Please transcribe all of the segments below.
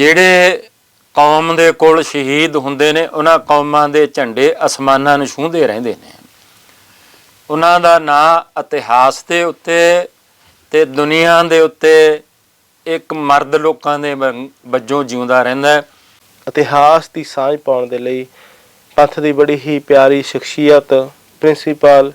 ਜਿਹੜੇ ਕੌਮ ਦੇ ਕੋਲ ਸ਼ਹੀਦ ਹੁੰਦੇ ਨੇ, ਉਹਨਾਂ ਕੌਮਾਂ ਦੇ ਝੰਡੇ ਅਸਮਾਨਾਂ ਨੂੰ ਛੂੰਹਦੇ ਰਹਿੰਦੇ ਨੇ। ਉਹਨਾਂ ਦਾ ਨਾਂ ਇਤਿਹਾਸ ਦੇ ਉੱਤੇ ਤੇ ਦੁਨੀਆ ਦੇ ਉੱਤੇ ਇੱਕ ਮਰਦ ਲੋਕਾਂ ਦੇ ਵੰ- ਵਜੋਂ ਜਿਉਂਦਾ ਰਹਿੰਦਾ ਹੈ। ਇਤਿਹਾਸ ਦੀ ਸਾਂਝ ਪਾਉਣ ਦੇ ਲਈ ਪੰਥ ਦੀ ਬੜੀ ਹੀ ਪਿਆਰੀ ਸ਼ਖਸੀਅਤ ਪ੍ਰਿੰਸੀਪਲ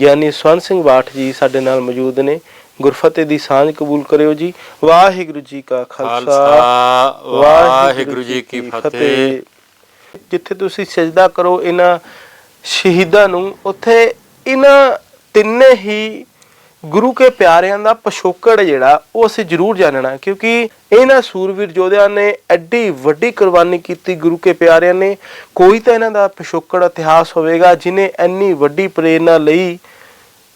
ਗਿਆਨੀ ਸਵਰਨ ਸਿੰਘ ਬਾਠ ਜੀ ਸਾਡੇ ਨਾਲ ਮੌਜੂਦ ਨੇ। ਗੁਰਫਤਿਹ ਦੀ ਸਾਂਝ ਕਬੂਲ ਕਰਿਓ ਜੀ। ਵਾਹਿਗੁਰੂ ਜੀ ਕਾ ਖਾਲਸਾ। ਵਾਹਿਗੁਰੂ ਜੀ ਕੀ ਫਤਿਹ। ਜਿੱਥੇ ਤੁਸੀਂ ਸਜਦਾ ਕਰੋ ਇਹਨਾਂ ਸ਼ਹੀਦਾਂ ਨੂੰ ਉੱਥੇ ਇਹਨਾਂ ਤਿੰਨੇ ਹੀ ਗੁਰੂ ਕੇ ਪਿਆਰਿਆਂ ਦਾ ਪਿਛੋਕੜ ਜਿਹੜਾ ਉਹ ਅਸੀਂ ਜ਼ਰੂਰ ਜਾਣਨਾ ਕਿਉਂਕਿ ਇਹਨਾਂ ਸੂਰਵੀਰ ਯੋਧਿਆਂ ਨੇ ਐਡੀ ਵੱਡੀ ਕੁਰਬਾਨੀ ਕੀਤੀ ਗੁਰੂ ਕੇ ਪਿਆਰਿਆਂ ਨੇ। ਕੋਈ ਤਾਂ ਇਹਨਾਂ ਦਾ ਪਿਛੋਕੜ ਇਤਿਹਾਸ ਹੋਵੇਗਾ ਜਿਨੇ ਇੰਨੀ ਵੱਡੀ ਪ੍ਰੇਰਣਾ ਲਈ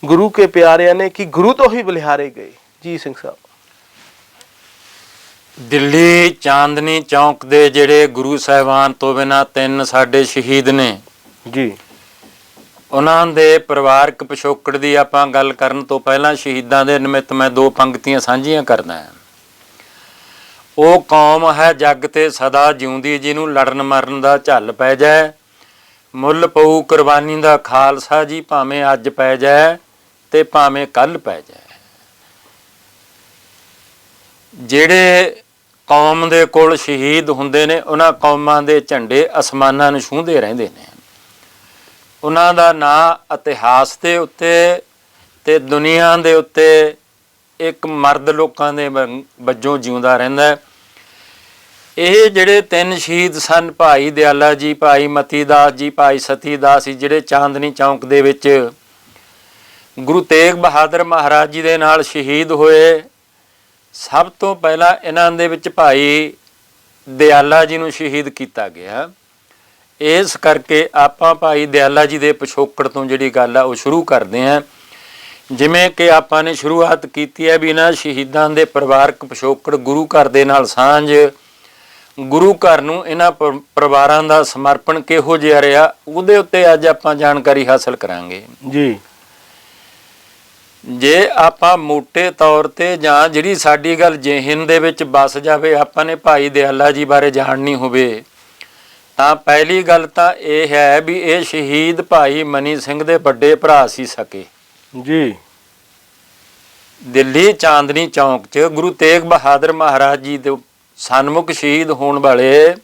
ਗੁਰੂ ਕੇ ਪਿਆਰਿਆਂ ਨੇ ਕਿ ਗੁਰੂ ਤੋਂ ਹੀ ਬਲਿਹਾਰੇ ਗਏ। ਜੀ ਸਿੰਘ ਸਾਹਿਬ। ਦਿੱਲੀ ਚਾਂਦਨੀ ਚੌਂਕ ਦੇ ਜਿਹੜੇ ਗੁਰੂ ਸਾਹਿਬਾਨ ਤੋਂ ਬਿਨਾ ਤਿੰਨ ਸਾਡੇ ਸ਼ਹੀਦ ਨੇ। ਜੀ। ਉਹਨਾਂ ਦੇ ਪਰਿਵਾਰਕ ਪਿਛੋਕੜ ਦੀ ਆਪਾਂ ਗੱਲ ਕਰਨ ਤੋਂ ਪਹਿਲਾਂ ਸ਼ਹੀਦਾਂ ਦੇ ਨਿਮਿਤ ਮੈਂ ਦੋ ਪੰਕਤੀਆਂ ਸਾਂਝੀਆਂ ਕਰਦਾ ਹਾਂ। ਉਹ ਕੌਮ ਹੈ ਜੱਗ ਤੇ ਸਦਾ ਜਿਉਂਦੀ ਜਿਹਨੂੰ ਲੜਨ ਮਰਨ ਦਾ ਝੱਲ ਪੈ ਜਾਏ। ਮੁੱਲ ਪਊ ਕੁਰਬਾਨੀ ਦਾ ਖਾਲਸਾ ਜੀ ਭਾਵੇਂ ਅੱਜ ਪੈ ਜਾਏ। ਤੇ ਭਾਵੇਂ ਕੱਲ ਪੈ ਜਾਏ। ਜਿਹੜੇ ਕੌਮ ਦੇ ਕੋਲ ਸ਼ਹੀਦ ਹੁੰਦੇ ਨੇ, ਉਹਨਾਂ ਕੌਮਾਂ ਦੇ ਝੰਡੇ ਅਸਮਾਨਾਂ ਨੂੰ ਛੂੰਹਦੇ ਰਹਿੰਦੇ ਨੇ। ਉਹਨਾਂ ਦਾ ਨਾਂ ਇਤਿਹਾਸ ਦੇ ਉੱਤੇ ਤੇ ਦੁਨੀਆ ਦੇ ਉੱਤੇ ਇੱਕ ਮਰਦ ਲੋਕਾਂ ਦੇ ਵੰ- ਵਜੋਂ ਜਿਉਂਦਾ ਰਹਿੰਦਾ ਇਹ ਜਿਹੜੇ ਤਿੰਨ ਸ਼ਹੀਦ ਸਨ, ਭਾਈ ਦਿਆਲਾ ਜੀ, ਭਾਈ ਮਤੀ ਦਾਸ ਜੀ, ਭਾਈ ਸਤੀ ਦਾਸ ਜੀ, ਜਿਹੜੇ ਚਾਂਦਨੀ ਚੌਂਕ ਦੇ ਵਿੱਚ ਗੁਰੂ ਤੇਗ ਬਹਾਦਰ ਮਹਾਰਾਜ ਜੀ ਦੇ ਨਾਲ ਸ਼ਹੀਦ ਹੋਏ। ਸਭ ਤੋਂ ਪਹਿਲਾਂ ਇਹਨਾਂ ਦੇ ਵਿੱਚ ਭਾਈ ਦਿਆਲਾ ਜੀ ਨੂੰ ਸ਼ਹੀਦ ਕੀਤਾ ਗਿਆ। ਇਸ ਕਰਕੇ ਆਪਾਂ ਭਾਈ ਦਿਆਲਾ ਜੀ ਦੇ ਪਿਛੋਕੜ ਤੋਂ ਜਿਹੜੀ ਗੱਲ ਆ, ਉਹ ਸ਼ੁਰੂ ਕਰਦੇ ਹਾਂ। ਜਿਵੇਂ ਕਿ ਆਪਾਂ ਨੇ ਸ਼ੁਰੂਆਤ ਕੀਤੀ ਹੈ ਵੀ ਇਹਨਾਂ ਸ਼ਹੀਦਾਂ ਦੇ ਪਰਿਵਾਰਕ ਪਿਛੋਕੜ ਗੁਰੂ ਘਰ ਦੇ ਨਾਲ ਸਾਂਝ, ਗੁਰੂ ਘਰ ਨੂੰ ਇਹਨਾਂ ਪਰਿਵਾਰਾਂ ਦਾ ਸਮਰਪਣ ਕਿਹੋ ਜਿਹਾ ਰਿਹਾ, ਉਹਦੇ ਉੱਤੇ ਅੱਜ ਆਪਾਂ ਜਾਣਕਾਰੀ ਹਾਸਲ ਕਰਾਂਗੇ। ਜੀ। ਜੇ ਆਪਾਂ ਮੋٹے ਤੌਰ ਤੇ ਜਾਂ ਜਿਹੜੀ ਸਾਡੀ ਗੱਲ ਜਿਹਨ ਦੇ ਵਿੱਚ ਵਸ ਜਾਵੇ ਆਪਾਂ ਨੇ ਭਾਈ ਦਿਆਲਾ ਜੀ ਬਾਰੇ ਜਾਣਨੀ ਹੋਵੇ ਤਾਂ ਪਹਿਲੀ ਗੱਲ ਤਾਂ ਇਹ ਹੈ ਵੀ ਇਹ ਸ਼ਹੀਦ ਭਾਈ ਮਨੀ ਸਿੰਘ ਦੇ ਵੱਡੇ ਭਰਾ ਸੀ ਸਕੇ। ਜੀ। ਦਿੱਲੀ ਚਾਂਦਨੀ ਚੌਂਕ 'ਚ ਗੁਰੂ ਤੇਗ ਬਹਾਦਰ ਮਹਾਰਾਜ ਜੀ ਦੇ ਸਨਮੁਖ ਸ਼ਹੀਦ ਹੋਣ ਵਾਲੇ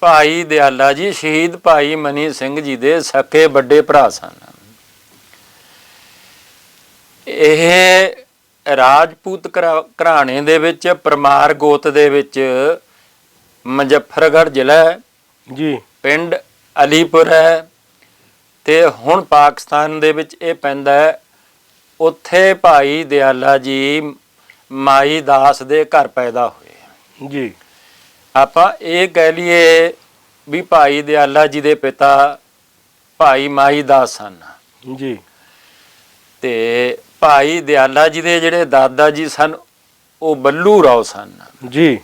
ਭਾਈ ਦਿਆਲਾ ਜੀ ਸ਼ਹੀਦ ਭਾਈ ਮਨੀ ਸਿੰਘ ਜੀ ਦੇ ਸਕੇ ਵੱਡੇ ਭਰਾ ਸਨ। ਇਹ ਰਾਜਪੂਤ ਘਰਾ- ਘਰਾਣੇ ਦੇ ਵਿੱਚ ਪਰਮਾਰ ਗੋਤ ਦੇ ਵਿੱਚ ਮੁਜ਼ੱਫਰਗੜ੍ਹ ਜ਼ਿਲ੍ਹਾ ਹੈ। ਜੀ। ਪਿੰਡ ਅਲੀਪੁਰ ਹੈ ਤੇ ਹੁਣ ਪਾਕਿਸਤਾਨ ਦੇ ਵਿੱਚ ਇਹ ਪੈਂਦਾ ਹੈ। ਉੱਥੇ ਭਾਈ ਦਿਆਲਾ ਜੀ ਮਾਈ ਦਾਸ ਦੇ ਘਰ ਪੈਦਾ ਹੋਏ ਜੀ। ਆਪਾਂ ਇਹ ਕਹਿ ਲਈਏ ਵੀ ਭਾਈ ਦਿਆਲਾ ਜੀ ਦੇ ਪਿਤਾ ਭਾਈ ਮਾਈ ਦਾਸ ਸਨ ਜੀ। ਤੇ ਭਾਈ ਦਿਆਲਾ ਜੀ ਦੇ ਜਿਹੜੇ ਦਾਦਾ ਜੀ ਸਨ ਉਹ ਬੱਲੂ ਰਾਓ ਸਨ। ਜੀ।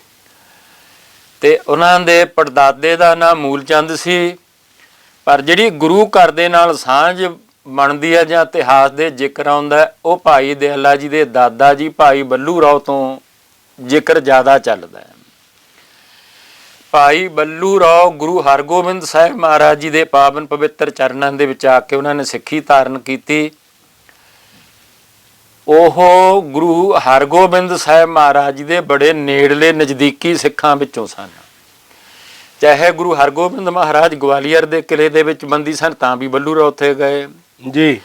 ਤੇ ਉਹਨਾਂ ਦੇ ਪੜਦਾਦੇ ਦਾ ਨਾਮ ਮੂਲਚੰਦ ਸੀ। ਪਰ ਜਿਹੜੀ ਗੁਰੂ ਘਰ ਦੇ ਨਾਲ ਸਾਂਝ ਬਣਦੀ ਹੈ ਜਾਂ ਇਤਿਹਾਸ ਦੇ ਜ਼ਿਕਰ ਆਉਂਦਾ ਉਹ ਭਾਈ ਦਿਆਲਾ ਜੀ ਦੇ ਦਾਦਾ ਜੀ ਭਾਈ ਬੱਲੂ ਰਾਓ ਤੋਂ ਜ਼ਿਕਰ ਜ਼ਿਆਦਾ ਚੱਲਦਾ ਹੈ। ਭਾਈ ਬੱਲੂ ਰਾਓ ਗੁਰੂ ਹਰਗੋਬਿੰਦ ਸਾਹਿਬ ਮਹਾਰਾਜ ਜੀ ਦੇ ਪਾਵਨ ਪਵਿੱਤਰ ਚਰਨਾਂ ਦੇ ਵਿੱਚ ਆ ਕੇ ਉਹਨਾਂ ਨੇ ਸਿੱਖੀ ਧਾਰਨ ਕੀਤੀ। ਉਹ ਗੁਰੂ ਹਰਗੋਬਿੰਦ ਸਾਹਿਬ ਮਹਾਰਾਜ ਜੀ ਦੇ ਬੜੇ ਨੇੜਲੇ ਨਜ਼ਦੀਕੀ ਸਿੱਖਾਂ ਵਿੱਚੋਂ ਸਨ। ਚਾਹੇ ਗੁਰੂ ਹਰਗੋਬਿੰਦ ਮਹਾਰਾਜ ਗਵਾਲੀਅਰ ਦੇ ਕਿਲੇ ਦੇ ਵਿੱਚ ਬੰਦੀ ਸਨ ਤਾਂ ਵੀ ਬੱਲੂ ਰਾਓ ਉੱਥੇ ਗਏ। ਜੀ।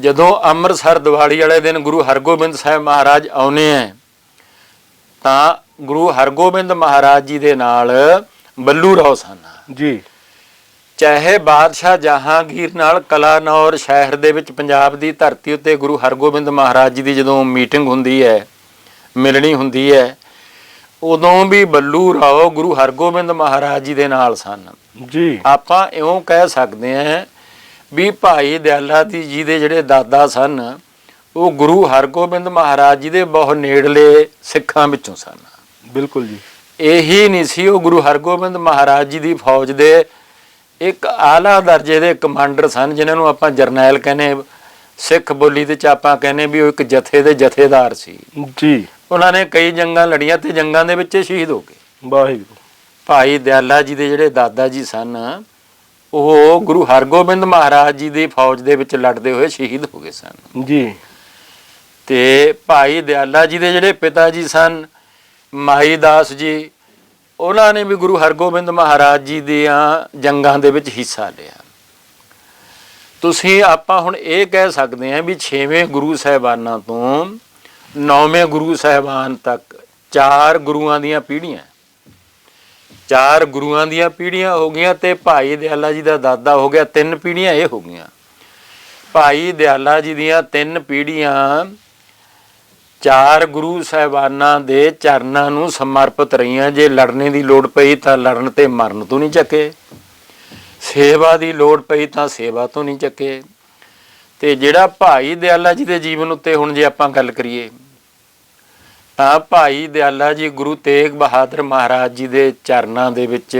ਜਦੋਂ ਅੰਮ੍ਰਿਤਸਰ ਦੀਵਾਲੀ ਵਾਲੇ ਦਿਨ ਗੁਰੂ ਹਰਗੋਬਿੰਦ ਸਾਹਿਬ ਮਹਾਰਾਜ ਆਉਨੇ ਆ ਤਾਂ ਗੁਰੂ ਹਰਗੋਬਿੰਦ ਮਹਾਰਾਜ ਜੀ ਦੇ ਨਾਲ ਬੱਲੂ ਰਾਓ ਸਨ। ਜੀ। ਚਾਹੇ ਬਾਦਸ਼ਾਹ ਜਹਾਂਗੀਰ ਨਾਲ ਕਲਾਨੌਰ ਸ਼ਹਿਰ ਦੇ ਵਿੱਚ ਪੰਜਾਬ ਦੀ ਧਰਤੀ ਉੱਤੇ ਗੁਰੂ ਹਰਗੋਬਿੰਦ ਮਹਾਰਾਜ ਜੀ ਦੀ ਜਦੋਂ ਮੀਟਿੰਗ ਹੁੰਦੀ ਹੈ ਮਿਲਣੀ ਹੁੰਦੀ ਹੈ ਉਦੋਂ ਵੀ ਬੱਲੂ ਰਾਓ ਗੁਰੂ ਹਰਗੋਬਿੰਦ ਮਹਾਰਾਜ ਜੀ ਦੇ ਨਾਲ ਸਨ। ਜੀ। ਆਪਾਂ ਇਉਂ ਕਹਿ ਸਕਦੇ ਹਾਂ ਵੀ ਭਾਈ ਦਿਆਲਾ ਦੀ ਜੀ ਦੇ ਜਿਹੜੇ ਦਾਦਾ ਸਨ ਉਹ ਗੁਰੂ ਹਰਗੋਬਿੰਦ ਮਹਾਰਾਜ ਜੀ ਦੇ ਬਹੁਤ ਨੇੜਲੇ ਸਿੱਖਾਂ ਵਿੱਚੋਂ ਸਨ। ਬਿਲਕੁਲ ਜੀ। ਇਹੀ ਨਹੀਂ ਸੀ ਉਹ ਗੁਰੂ ਹਰਗੋਬਿੰਦ ਮਹਾਰਾਜ ਜੀ ਦੀ ਫੌਜ ਦੇ ਇੱਕ ਆਲਾ ਦਰਜੇ ਦੇ ਕਮਾਂਡਰ ਸਨ ਜਿਨ੍ਹਾਂ ਨੂੰ ਆਪਾਂ ਜਰਨੈਲ ਕਹਿੰਦੇ ਸਿੱਖ ਬੋਲੀ ਦੇ ਚ ਆਪਾਂ ਕਹਿੰਦੇ ਵੀ ਉਹ ਇੱਕ ਜਥੇ ਦੇ ਜਥੇਦਾਰ ਸੀ। ਜੀ। ਉਹਨਾਂ ਨੇ ਕਈ ਜੰਗਾਂ ਲੜੀਆਂ ਤੇ ਜੰਗਾਂ ਦੇ ਵਿੱਚ ਸ਼ਹੀਦ ਹੋ ਗਏ। ਵਾਹਿਗੁਰੂ। ਭਾਈ ਦਿਆਲਾ ਜੀ ਦੇ ਜਿਹੜੇ ਦਾਦਾ ਜੀ ਸਨ ਉਹ ਗੁਰੂ ਹਰਗੋਬਿੰਦ ਮਹਾਰਾਜ ਜੀ ਦੀ ਫੌਜ ਦੇ ਵਿੱਚ ਲੜਦੇ ਹੋਏ ਸ਼ਹੀਦ ਹੋ ਗਏ ਸਨ। ਜੀ। ਤੇ ਭਾਈ ਦਿਆਲਾ ਜੀ ਦੇ ਜਿਹੜੇ ਪਿਤਾ ਜੀ ਸਨ ਮਾਈ ਦਾਸ ਜੀ ਉਹਨਾਂ ਨੇ ਵੀ ਗੁਰੂ ਹਰਗੋਬਿੰਦ ਮਹਾਰਾਜ ਜੀ ਦੀਆਂ ਜੰਗਾਂ ਦੇ ਵਿੱਚ ਹਿੱਸਾ ਲਿਆ। ਤੁਸੀਂ, ਆਪਾਂ ਹੁਣ ਇਹ ਕਹਿ ਸਕਦੇ ਹਾਂ ਵੀ 6ਵੇਂ ਗੁਰੂ ਸਾਹਿਬਾਨਾਂ ਤੋਂ 9ਵੇਂ ਗੁਰੂ ਸਾਹਿਬਾਨ ਤੱਕ ਚਾਰ ਗੁਰੂਆਂ ਦੀਆਂ ਪੀੜ੍ਹੀਆਂ। ਚਾਰ ਗੁਰੂਆਂ ਦੀਆਂ ਪੀੜ੍ਹੀਆਂ ਹੋ ਗਈਆਂ ਤੇ ਭਾਈ ਦਿਆਲਾ ਜੀ ਦਾ ਦਾਦਾ ਹੋ ਗਿਆ, ਤਿੰਨ ਪੀੜ੍ਹੀਆਂ ਇਹ ਹੋ ਗਈਆਂ। ਭਾਈ ਦਿਆਲਾ ਜੀ ਦੀਆਂ ਤਿੰਨ ਪੀੜ੍ਹੀਆਂ ਚਾਰ ਗੁਰੂ ਸਾਹਿਬਾਨਾਂ ਦੇ ਚਰਨਾਂ ਨੂੰ ਸਮਰਪਿਤ ਰਹੀਆਂ। ਜੇ ਲੜਨੇ ਦੀ ਲੋੜ ਪਈ ਤਾਂ ਲੜਨ ਤੇ ਮਰਨ ਤੋਂ ਨਹੀਂ ਚੱਕੇ। ਸੇਵਾ ਦੀ ਲੋੜ ਪਈ ਤਾਂ ਸੇਵਾ ਤੋਂ ਨਹੀਂ ਚੱਕੇ। ਤੇ ਜਿਹੜਾ ਭਾਈ ਦਿਆਲਾ ਜੀ ਦੇ ਜੀਵਨ ਉੱਤੇ ਹੁਣ ਜੇ ਆਪਾਂ ਗੱਲ ਕਰੀਏ, ਤਾਂ ਭਾਈ ਦਿਆਲਾ ਜੀ ਗੁਰੂ ਤੇਗ ਬਹਾਦਰ ਮਹਾਰਾਜ ਜੀ ਦੇ ਚਰਨਾਂ ਦੇ ਵਿੱਚ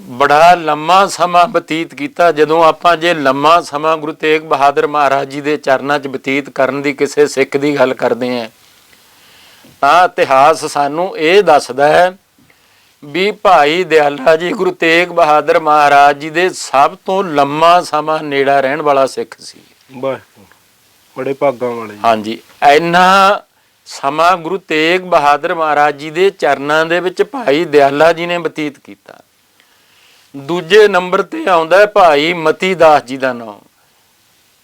ਬੜਾ ਲੰਮਾ ਸਮਾਂ ਬਤੀਤ ਕੀਤਾ। ਜਦੋਂ ਆਪਾਂ ਜੇ ਲੰਮਾ ਸਮਾਂ ਗੁਰੂ ਤੇਗ ਬਹਾਦਰ ਮਹਾਰਾਜ ਜੀ ਦੇ ਚਰਨਾਂ 'ਚ ਬਤੀਤ ਕਰਨ ਦੀ ਕਿਸੇ ਸਿੱਖ ਦੀ ਗੱਲ ਕਰਦੇ ਆਂ ਤਾਂ ਇਤਿਹਾਸ ਸਾਨੂੰ ਇਹ ਦੱਸਦਾ ਹੈ ਵੀ ਭਾਈ ਦਿਆਲਾ ਜੀ ਗੁਰੂ ਤੇਗ ਬਹਾਦਰ ਮਹਾਰਾਜ ਜੀ ਦੇ ਸਭ ਤੋਂ ਲੰਮਾ ਸਮਾਂ ਨੇੜਾ ਰਹਿਣ ਵਾਲਾ ਸਿੱਖ ਸੀ। ਬੜੇ ਭਾਗਾਂ ਵਾਲੇ ਹਾਂਜੀ ਇੰਨਾ ਸਮਾਂ ਗੁਰੂ ਤੇਗ ਬਹਾਦਰ ਮਹਾਰਾਜ ਜੀ ਦੇ ਚਰਨਾਂ ਦੇ ਵਿੱਚ ਭਾਈ ਦਿਆਲਾ ਜੀ ਨੇ ਬਤੀਤ ਕੀਤਾ। ਦੂਜੇ ਨੰਬਰ ਤੇ ਆਉਂਦਾ ਹੈ ਭਾਈ ਮਤੀ ਦਾਸ ਜੀ ਦਾ ਨਾਮ।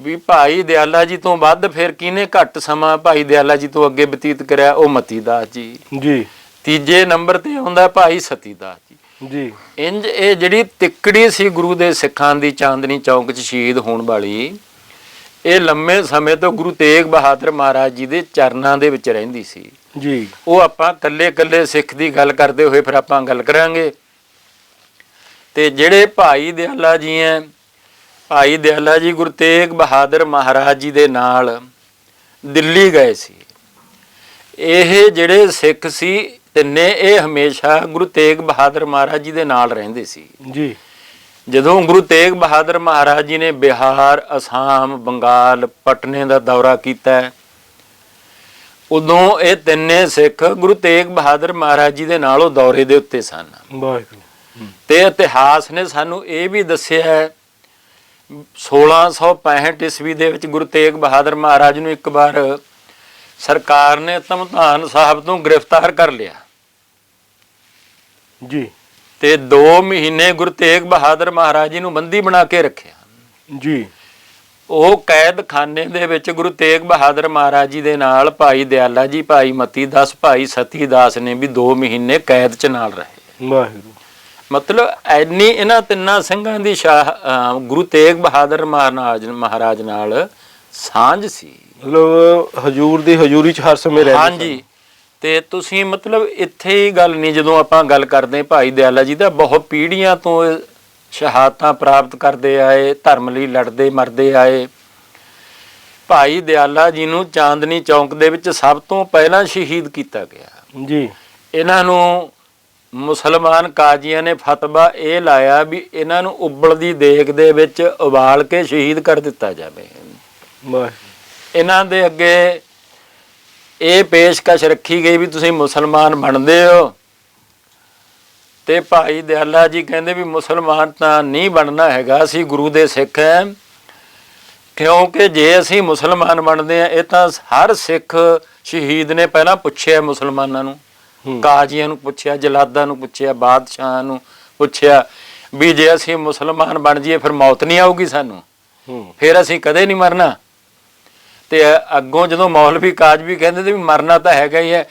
ਵੀ ਭਾਈ ਦਿਆਲਾ ਜੀ ਤੋਂ ਵੱਧ ਫਿਰ ਕਿਹਨੇ ਘੱਟ ਸਮਾਂ ਭਾਈ ਦਿਆਲਾ ਜੀ ਤੋਂ ਅੱਗੇ ਬਤੀਤ ਕਰਿਆ? ਉਹ ਮਤੀ ਦਾਸ ਜੀ। ਜੀ। ਤੀਜੇ ਨੰਬਰ ਤੇ ਆਉਂਦਾ ਭਾਈ ਸਤੀ ਦਾਸ ਜੀ। ਜੀ। ਇੰਜ ਇਹ ਜਿਹੜੀ ਤਿੱਕੜੀ ਸੀ ਗੁਰੂ ਦੇ ਸਿੱਖਾਂ ਦੀ ਚਾਂਦਨੀ ਚੌਂਕ 'ਚ ਸ਼ਹੀਦ ਹੋਣ ਵਾਲੀ ਇਹ ਲੰਮੇ ਸਮੇਂ ਤੋਂ ਗੁਰੂ ਤੇਗ ਬਹਾਦਰ ਮਹਾਰਾਜ ਜੀ ਦੇ ਚਰਨਾਂ ਦੇ ਵਿੱਚ ਰਹਿੰਦੀ ਸੀ। ਜੀ। ਉਹ ਆਪਾਂ ਕੱਲੇ ਕੱਲੇ ਸਿੱਖ ਦੀ ਗੱਲ ਕਰਦੇ ਹੋਏ ਫਿਰ ਆਪਾਂ ਗੱਲ ਕਰਾਂਗੇ। ਤੇ ਜਿਹੜੇ ਭਾਈ ਦਿਆਲਾ ਜੀ ਐ ਭਾਈ ਦਿਆਲਾ ਜੀ ਗੁਰੂ ਤੇਗ ਬਹਾਦਰ ਮਹਾਰਾਜ ਜੀ ਦੇ ਨਾਲ ਦਿੱਲੀ ਗਏ ਸੀ। ਇਹ ਜਿਹੜੇ ਸਿੱਖ ਸੀ ਤਿੰਨੇ ਇਹ ਹਮੇਸ਼ਾ ਗੁਰੂ ਤੇਗ ਬਹਾਦਰ ਮਹਾਰਾਜ ਜੀ ਦੇ ਨਾਲ ਰਹਿੰਦੇ ਸੀ। ਜੀ। ਜਦੋਂ ਗੁਰੂ ਤੇਗ ਬਹਾਦਰ ਮਹਾਰਾਜ ਜੀ ਨੇ ਬਿਹਾਰ ਅਸਾਮ ਬੰਗਾਲ ਪਟਨੇ ਦਾ ਦੌਰਾ ਕੀਤਾ ਉਦੋਂ ਇਹ ਤਿੰਨੇ ਸਿੱਖ ਗੁਰੂ ਤੇਗ ਬਹਾਦਰ ਮਹਾਰਾਜ ਜੀ ਦੇ ਨਾਲ ਉਹ ਦੌਰੇ ਦੇ ਉੱਤੇ ਸਨ। ਵਾਹਿਗੁਰੂ। ਤੇ ਇਤਿਹਾਸ ਨੇ ਸਾਨੂੰ ਇਹ ਵੀ ਦੱਸਿਆ ਹੈ 1665 ਈਸਵੀ ਦੇ ਵਿੱਚ ਗੁਰੂ ਤੇਗ ਬਹਾਦਰ ਮਹਾਰਾਜ ਨੂੰ ਇੱਕ ਵਾਰ ਸਰਕਾਰ ਨੇ ਧਮਧਾਨ ਸਾਹਿਬ ਤੋਂ ਗ੍ਰਿਫਤਾਰ ਕਰ ਲਿਆ। ਜੀ। ਤੇ 2 ਮਹੀਨੇ ਗੁਰੂ ਤੇਗ ਬਹਾਦਰ ਮਹਾਰਾਜ ਜੀ ਨੂੰ ਬੰਦੀ ਬਣਾ ਕੇ ਰੱਖਿਆ। ਜੀ। ਉਹ ਕੈਦਖਾਨੇ ਦੇ ਵਿੱਚ ਗੁਰੂ ਤੇਗ ਬਹਾਦਰ ਮਹਾਰਾਜ ਜੀ ਦੇ ਨਾਲ ਭਾਈ ਦਿਆਲਾ ਜੀ ਭਾਈ ਮਤੀ ਦਾਸ ਭਾਈ ਸਤੀ ਦਾਸ ਨੇ ਵੀ 2 ਮਹੀਨੇ ਕੈਦ ਚ ਨਾਲ ਰਹੇ। ਵਾਹਿਗੁਰੂ। ਮਤਲਬ ਐਨੀ ਇਹਨਾਂ ਤਿੰਨਾਂ ਸਿੰਘਾਂ ਦੀ ਸ਼ਾਹ ਗੁਰੂ ਤੇਗ ਬਹਾਦਰ ਮਹਾਰਾਜ ਮਹਾਰਾਜ ਨਾਲ ਸਾਂਝ ਸੀ। ਮਤਲਬ ਹਜੂਰ ਦੀ ਹਜੂਰੀ ਚ ਹਰ ਸਮੇਂ ਰਹਿੰਦੇ ਹਾਂਜੀ। ਤੇ ਤੁਸੀਂ ਮਤਲਬ ਇੱਥੇ ਹੀ ਗੱਲ ਨਹੀਂ ਜਦੋਂ ਆਪਾਂ ਗੱਲ ਕਰਦੇ ਭਾਈ ਦਿਆਲਾ ਜੀ ਦਾ ਬਹੁਤ ਪੀੜ੍ਹੀਆਂ ਤੋਂ ਸ਼ਹਾਦਤਾਂ ਪ੍ਰਾਪਤ ਕਰਦੇ ਆਏ ਧਰਮ ਲਈ ਲੜਦੇ ਮਰਦੇ ਆਏ। ਭਾਈ ਦਿਆਲਾ ਜੀ ਨੂੰ ਚਾਂਦਨੀ ਚੌਂਕ ਦੇ ਵਿੱਚ ਸਭ ਤੋਂ ਪਹਿਲਾਂ ਸ਼ਹੀਦ ਕੀਤਾ ਗਿਆ। ਜੀ। ਇਹਨਾਂ ਨੂੰ ਮੁਸਲਮਾਨ ਕਾਜ਼ੀਆਂ ਨੇ ਫਤਵਾ ਇਹ ਲਾਇਆ ਵੀ ਇਹਨਾਂ ਨੂੰ ਉਬਲਦੀ ਦੇਗ ਦੇ ਵਿੱਚ ਉਬਾਲ ਕੇ ਸ਼ਹੀਦ ਕਰ ਦਿੱਤਾ ਜਾਵੇ। ਇਹਨਾਂ ਦੇ ਅੱਗੇ ਇਹ ਪੇਸ਼ਕਸ਼ ਰੱਖੀ ਗਈ ਵੀ ਤੁਸੀਂ ਮੁਸਲਮਾਨ ਬਣਦੇ ਹੋ। ਤੇ ਭਾਈ ਦਿਆਲਾ ਜੀ ਕਹਿੰਦੇ ਵੀ ਮੁਸਲਮਾਨ ਤਾਂ ਨਹੀਂ ਬਣਨਾ ਹੈਗਾ ਅਸੀਂ ਗੁਰੂ ਦੇ ਸਿੱਖ ਹਾਂ। ਕਿਉਂਕਿ ਜੇ ਅਸੀਂ ਮੁਸਲਮਾਨ ਬਣਦੇ ਆ ਇਹ ਤਾਂ ਹਰ ਸਿੱਖ ਸ਼ਹੀਦ ਨੇ ਪਹਿਲਾਂ ਪੁੱਛਿਆ ਮੁਸਲਮਾਨਾਂ ਨੂੰ। ਕਾਜ਼ੀਆਂ ਨੂੰ ਪੁੱਛਿਆ ਜਲਾਦਾਂ ਨੂੰ ਪੁੱਛਿਆ ਬਾਦਸ਼ਾਹਾਂ ਨੂੰ ਪੁੱਛਿਆ ਵੀ ਜੇ ਅਸੀਂ ਮੁਸਲਮਾਨ ਬਣ ਜਾਈਏ ਫਿਰ ਮੌਤ ਨਹੀਂ ਆਊਗੀ ਸਾਨੂੰ? ਫਿਰ ਅਸੀਂ ਕਦੇ ਨਹੀਂ ਮਰਨਾ? ਤੇ ਅੱਗੋਂ ਜਦੋਂ ਮੌਲਵੀ ਕਾਜ ਵੀ ਕਹਿੰਦੇ ਤੇ ਵੀ ਮਰਨਾ ਤਾਂ ਹੈਗਾ ਹੀ ਹੈ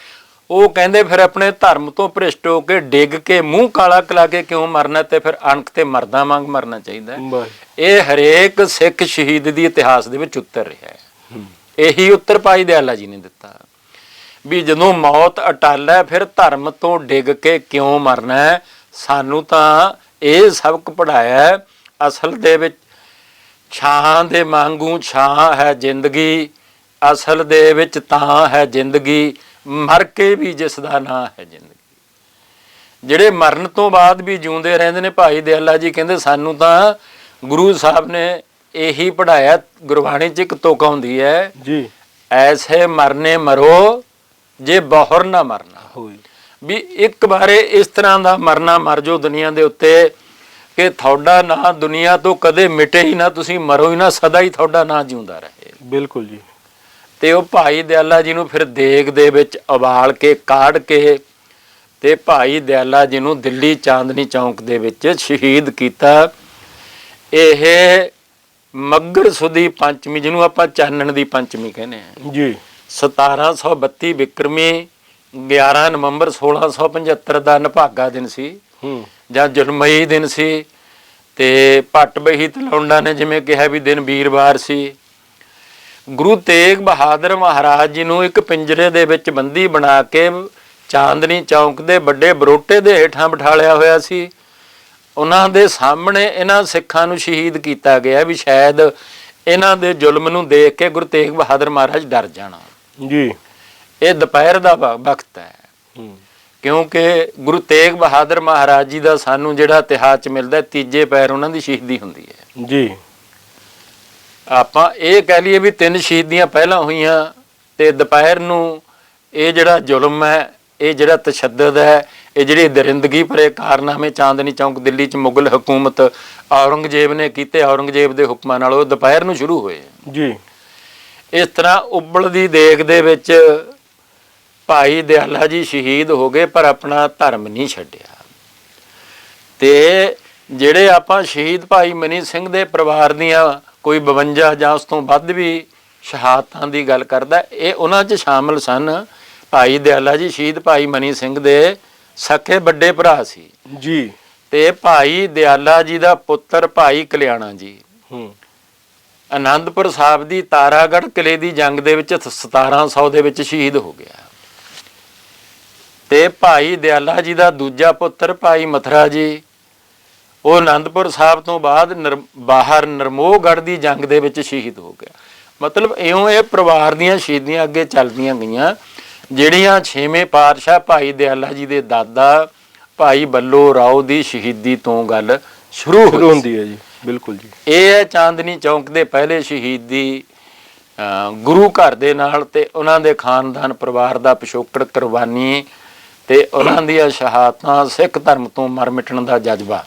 ਉਹ ਕਹਿੰਦੇ ਫਿਰ ਆਪਣੇ ਧਰਮ ਤੋਂ ਭ੍ਰਿਸ਼ਟ ਹੋ ਕੇ ਡਿੱਗ ਕੇ ਮੂੰਹ ਕਾਲਾ ਕਲਾ ਕੇ ਕਿਉਂ ਮਰਨਾ ਤੇ ਫਿਰ ਅਣਖ ਤੇ ਮਰਦਾ ਵਾਂਗ ਮਰਨਾ ਚਾਹੀਦਾ ਇਹ ਹਰੇਕ ਸਿੱਖ ਸ਼ਹੀਦ ਦੀ ਇਤਿਹਾਸ ਦੇ ਵਿੱਚ ਉੱਤਰ ਰਿਹਾ ਹੈ। ਇਹੀ ਉੱਤਰ ਭਾਈ ਦਿਆਲਾ ਜੀ ਨੇ ਦਿੱਤਾ। ਵੀ ਜਦੋਂ ਮੌਤ ਅਟਲ ਹੈ ਫਿਰ ਧਰਮ ਤੋਂ ਡਿੱਗ ਕੇ ਕਿਉਂ ਮਰਨਾ ਹੈ? ਸਾਨੂੰ ਤਾਂ ਇਹ ਸਬਕ ਪੜਾਇਆ ਅਸਲ ਦੇ ਵਿੱਚ ਛਾਂ ਦੇ ਵਾਂਗੂ ਛਾਂ ਹੈ ਜ਼ਿੰਦਗੀ ਅਸਲ ਦੇ ਵਿੱਚ ਤਾਂ ਹੈ ਜ਼ਿੰਦਗੀ ਮਰ ਕੇ ਵੀ ਜਿਸ ਦਾ ਨਾਂ ਹੈ ਜ਼ਿੰਦਗੀ। ਜਿਹੜੇ ਮਰਨ ਤੋਂ ਬਾਅਦ ਵੀ ਜਿਉਂਦੇ ਰਹਿੰਦੇ ਨੇ ਭਾਈ ਦਿਆਲਾ ਜੀ ਕਹਿੰਦੇ ਸਾਨੂੰ ਤਾਂ ਗੁਰੂ ਸਾਹਿਬ ਨੇ ਇਹੀ ਪੜਾਇਆ ਗੁਰਬਾਣੀ ਚ ਇੱਕ ਤੋਕਾ ਹੁੰਦੀ ਹੈ ਜੀ। ਐਸੇ ਮਰਨੇ ਮਰੋ ਜੇ ਬਹੁਰ ਨਾ ਮਰਨਾ ਹੋਈ ਵੀ ਇੱਕ ਬਾਰੇ ਇਸ ਤਰ੍ਹਾਂ ਦਾ ਮਰਨਾ ਮਰ ਜੋ ਦੁਨੀਆ ਦੇ ਉੱਤੇ ਕਿ ਤੁਹਾਡਾ ਨਾਂ ਦੁਨੀਆ ਤੋਂ ਕਦੇ ਮਿਟੇ ਹੀ ਨਾ ਤੁਸੀਂ ਮਰੋ ਹੀ ਨਾ ਸਦਾ ਹੀ ਤੁਹਾਡਾ ਨਾਂ ਜਿਉਂਦਾ ਰਹੇ। ਬਿਲਕੁਲ ਜੀ। ਤੇ ਉਹ ਭਾਈ ਦਿਆਲਾ ਜੀ ਨੂੰ ਫਿਰ ਦੇਗ ਦੇ ਵਿੱਚ ਉਬਾਲ ਕੇ ਕਾੜ ਕੇ ਤੇ ਭਾਈ ਦਿਆਲਾ ਜੀ ਨੂੰ ਦਿੱਲੀ ਚਾਂਦਨੀ ਚੌਂਕ ਦੇ ਵਿੱਚ ਸ਼ਹੀਦ ਕੀਤਾ। ਇਹ ਮੱਗਰ ਸੁਦੀ ਪੰਚਮੀ ਜਿਹਨੂੰ ਆਪਾਂ ਚਾਨਣ ਦੀ ਪੰਚਮੀ ਕਹਿੰਦੇ ਆ ਜੀ। 1732 ਵਿਕਰਮੀ 11 ਨਵੰਬਰ 1675 ਦਾ ਨਿਭਾਗਾ ਦਿਨ ਸੀ। ਹੂੰ। ਜਾਂ ਜਨਮਈ ਦਿਨ ਸੀ ਤੇ ਭੱਟ ਬਹੀ ਤਲੌਂਡਾ ਨੇ ਜਿਵੇਂ ਕਿਹਾ ਵੀ ਦਿਨ ਵੀਰਵਾਰ ਸੀ। ਗੁਰੂ ਤੇਗ ਬਹਾਦਰ ਮਹਾਰਾਜ ਜੀ ਨੂੰ ਇੱਕ ਪਿੰਜਰੇ ਦੇ ਵਿੱਚ ਬੰਦੀ ਬਣਾ ਕੇ ਚਾਂਦਨੀ ਚੌਂਕ ਦੇ ਵੱਡੇ ਬਰੋਟੇ ਦੇ ਹੇਠਾਂ ਬਿਠਾਲਿਆ ਹੋਇਆ ਸੀ। ਉਹਨਾਂ ਦੇ ਸਾਹਮਣੇ ਇਹਨਾਂ ਸਿੱਖਾਂ ਨੂੰ ਸ਼ਹੀਦ ਕੀਤਾ ਗਿਆ ਵੀ ਸ਼ਾਇਦ ਇਹਨਾਂ ਦੇ ਜ਼ੁਲਮ ਨੂੰ ਦੇਖ ਕੇ ਗੁਰੂ ਤੇਗ ਬਹਾਦਰ ਮਹਾਰਾਜ ਡਰ ਜਾਣਾ। ਜੀ। ਇਹ ਦੁਪਹਿਰ ਦਾ ਵਕਤ ਹੈ। ਕਿਉਂਕਿ ਗੁਰੂ ਤੇਗ ਬਹਾਦਰ ਮਹਾਰਾਜ ਜੀ ਦਾ ਸਾਨੂੰ ਜਿਹੜਾ ਇਤਿਹਾਸ ਚ ਮਿਲਦਾ ਤੀਜੇ ਪੈਰ ਉਹਨਾਂ ਦੀ ਸ਼ਹੀਦੀ ਹੁੰਦੀ ਹੈ। ਜੀ। ਆਪਾਂ ਇਹ ਕਹਿ ਲਈਏ ਵੀ ਤਿੰਨ ਸ਼ਹੀਦੀਆਂ ਪਹਿਲਾਂ ਹੋਈਆਂ ਤੇ ਦੁਪਹਿਰ ਨੂੰ ਇਹ ਜਿਹੜਾ ਜ਼ੁਲਮ ਹੈ ਇਹ ਜਿਹੜਾ ਤਸ਼ੱਦਦ ਹੈ ਇਹ ਜਿਹੜੀ ਦਰਿੰਦਗੀ ਭਰੇ ਕਾਰਨਾਮੇ ਚਾਂਦਨੀ ਚੌਂਕ ਦਿੱਲੀ ਚ ਮੁਗਲ ਹਕੂਮਤ ਔਰੰਗਜ਼ੇਬ ਨੇ ਕੀਤੇ ਔਰੰਗਜ਼ੇਬ ਦੇ ਹੁਕਮਾਂ ਨਾਲ ਉਹ ਦੁਪਹਿਰ ਨੂੰ ਸ਼ੁਰੂ ਹੋਏ। ਜੀ। ਇਸ ਤਰ੍ਹਾਂ ਉਬਲਦੀ ਦੇਗ ਦੇ ਵਿੱਚ ਭਾਈ ਦਿਆਲਾ ਜੀ ਸ਼ਹੀਦ ਹੋ ਗਏ ਪਰ ਆਪਣਾ ਧਰਮ ਨਹੀਂ ਛੱਡਿਆ। ਤੇ ਜਿਹੜੇ ਆਪਾਂ ਸ਼ਹੀਦ ਭਾਈ ਮਨੀ ਸਿੰਘ ਦੇ ਪਰਿਵਾਰ ਦੀਆਂ ਕੋਈ 52 ਜਾਂ ਉਸ ਤੋਂ ਵੱਧ ਵੀ ਸ਼ਹਾਦਤਾਂ ਦੀ ਗੱਲ ਕਰਦਾ ਇਹ ਉਹਨਾਂ 'ਚ ਸ਼ਾਮਲ ਸਨ। ਭਾਈ ਦਿਆਲਾ ਜੀ ਸ਼ਹੀਦ ਭਾਈ ਮਨੀ ਸਿੰਘ ਦੇ ਸਕੇ ਵੱਡੇ ਭਰਾ ਸੀ। ਜੀ। ਤੇ ਭਾਈ ਦਿਆਲਾ ਜੀ ਦਾ ਪੁੱਤਰ ਭਾਈ ਕਲਿਆਣਾ ਜੀ। ਹੂੰ। ਆਨੰਦਪੁਰ ਸਾਹਿਬ ਦੀ ਤਾਰਾਗੜ੍ਹ ਕਿਲੇ ਦੀ ਜੰਗ ਦੇ ਵਿੱਚ 1700 ਦੇ ਵਿੱਚ ਸ਼ਹੀਦ ਹੋ ਗਿਆ। ਤੇ ਭਾਈ ਦਿਆਲਾ ਜੀ ਦਾ ਦੂਜਾ ਪੁੱਤਰ ਭਾਈ ਮਥਰਾ ਜੀ ਉਹ ਆਨੰਦਪੁਰ ਸਾਹਿਬ ਤੋਂ ਬਾਅਦ ਬਾਹਰ ਨਰਮੋਹਗੜ੍ਹ ਦੀ ਜੰਗ ਦੇ ਵਿੱਚ ਸ਼ਹੀਦ ਹੋ ਗਿਆ। ਮਤਲਬ ਇਉਂ ਇਹ ਪਰਿਵਾਰ ਦੀਆਂ ਸ਼ਹੀਦੀਆਂ ਅੱਗੇ ਚੱਲਦੀਆਂ ਗਈਆਂ ਜਿਹੜੀਆਂ ਛੇਵੇਂ ਪਾਤਸ਼ਾਹ ਭਾਈ ਦਿਆਲਾ ਜੀ ਦੇ ਦਾਦਾ ਭਾਈ ਬੱਲੋ ਰਾਓ ਦੀ ਸ਼ਹੀਦੀ ਤੋਂ ਗੱਲ ਸ਼ੁਰੂ ਹੁੰਦੀ ਹੈ ਜੀ। ਬਿਲਕੁਲ ਜੀ। ਇਹ ਹੈ ਚਾਂਦਨੀ ਚੌਂਕ ਦੇ ਪਹਿਲੇ ਸ਼ਹੀਦੀ ਅਹ ਗੁਰੂ ਘਰ ਦੇ ਨਾਲ ਤੇ ਉਹਨਾਂ ਦੇ ਖਾਨਦਾਨ ਪਰਿਵਾਰ ਦਾ ਪਿਛੋਕੜ ਕੁਰਬਾਨੀ ਤੇ ਉਹਨਾਂ ਦੀਆਂ ਸ਼ਹਾਦਤਾਂ ਸਿੱਖ ਧਰਮ ਤੋਂ ਮਰ ਮਿਟਣ ਦਾ ਜਜ਼ਬਾ।